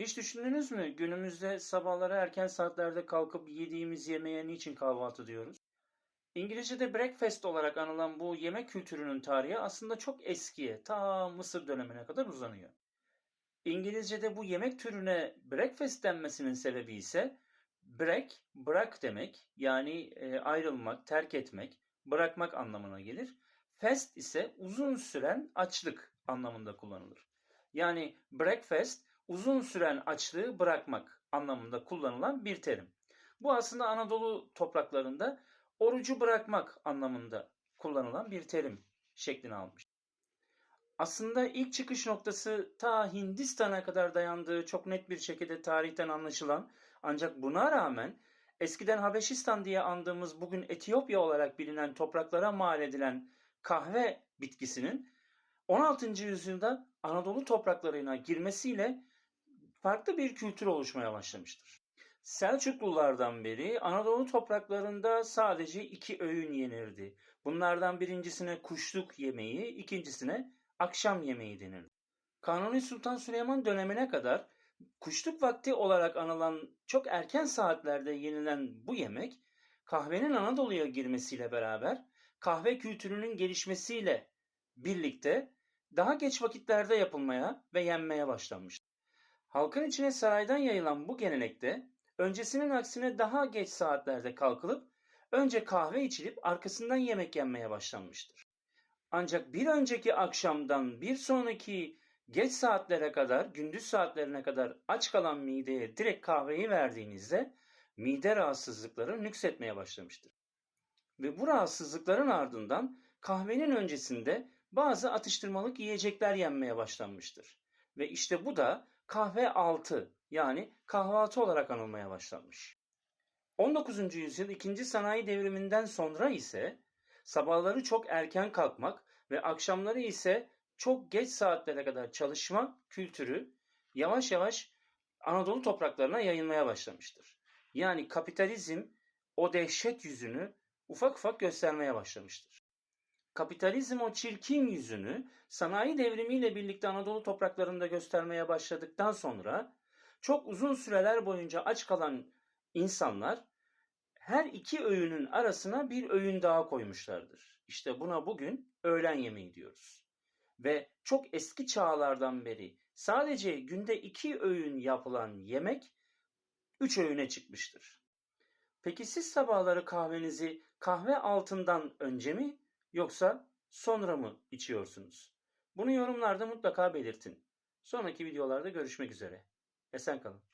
Hiç düşündünüz mü günümüzde sabahları erken saatlerde kalkıp yediğimiz yemeğe niçin kahvaltı diyoruz? İngilizce'de breakfast olarak anılan bu yemek kültürünün tarihi aslında çok eskiye, ta Mısır dönemine kadar uzanıyor. İngilizce'de bu yemek türüne breakfast denmesinin sebebi ise break, bırak demek yani e, ayrılmak, terk etmek, bırakmak anlamına gelir. Fast ise uzun süren açlık anlamında kullanılır. Yani breakfast uzun süren açlığı bırakmak anlamında kullanılan bir terim. Bu aslında Anadolu topraklarında orucu bırakmak anlamında kullanılan bir terim şeklini almış. Aslında ilk çıkış noktası ta Hindistan'a kadar dayandığı çok net bir şekilde tarihten anlaşılan ancak buna rağmen eskiden Habeşistan diye andığımız bugün Etiyopya olarak bilinen topraklara mal edilen kahve bitkisinin 16. yüzyılda Anadolu topraklarına girmesiyle farklı bir kültür oluşmaya başlamıştır. Selçuklulardan beri Anadolu topraklarında sadece iki öğün yenirdi. Bunlardan birincisine kuşluk yemeği, ikincisine akşam yemeği denirdi. Kanuni Sultan Süleyman dönemine kadar kuşluk vakti olarak anılan çok erken saatlerde yenilen bu yemek kahvenin Anadolu'ya girmesiyle beraber kahve kültürünün gelişmesiyle birlikte daha geç vakitlerde yapılmaya ve yenmeye başlanmış. Halkın içine saraydan yayılan bu gelenekte öncesinin aksine daha geç saatlerde kalkılıp önce kahve içilip arkasından yemek yenmeye başlanmıştır. Ancak bir önceki akşamdan bir sonraki geç saatlere kadar, gündüz saatlerine kadar aç kalan mideye direkt kahveyi verdiğinizde mide rahatsızlıkları nüksetmeye başlamıştır. Ve bu rahatsızlıkların ardından kahvenin öncesinde bazı atıştırmalık yiyecekler yenmeye başlanmıştır. Ve işte bu da kahve altı yani kahvaltı olarak anılmaya başlanmış. 19. yüzyıl 2. sanayi devriminden sonra ise sabahları çok erken kalkmak ve akşamları ise çok geç saatlere kadar çalışma kültürü yavaş yavaş Anadolu topraklarına yayılmaya başlamıştır. Yani kapitalizm o dehşet yüzünü ufak ufak göstermeye başlamıştır. Kapitalizm o çirkin yüzünü sanayi devrimiyle birlikte Anadolu topraklarında göstermeye başladıktan sonra çok uzun süreler boyunca aç kalan insanlar her iki öğünün arasına bir öğün daha koymuşlardır. İşte buna bugün öğlen yemeği diyoruz. Ve çok eski çağlardan beri sadece günde iki öğün yapılan yemek üç öğüne çıkmıştır. Peki siz sabahları kahvenizi kahve altından önce mi yoksa sonra mı içiyorsunuz? Bunu yorumlarda mutlaka belirtin. Sonraki videolarda görüşmek üzere. Esen kalın.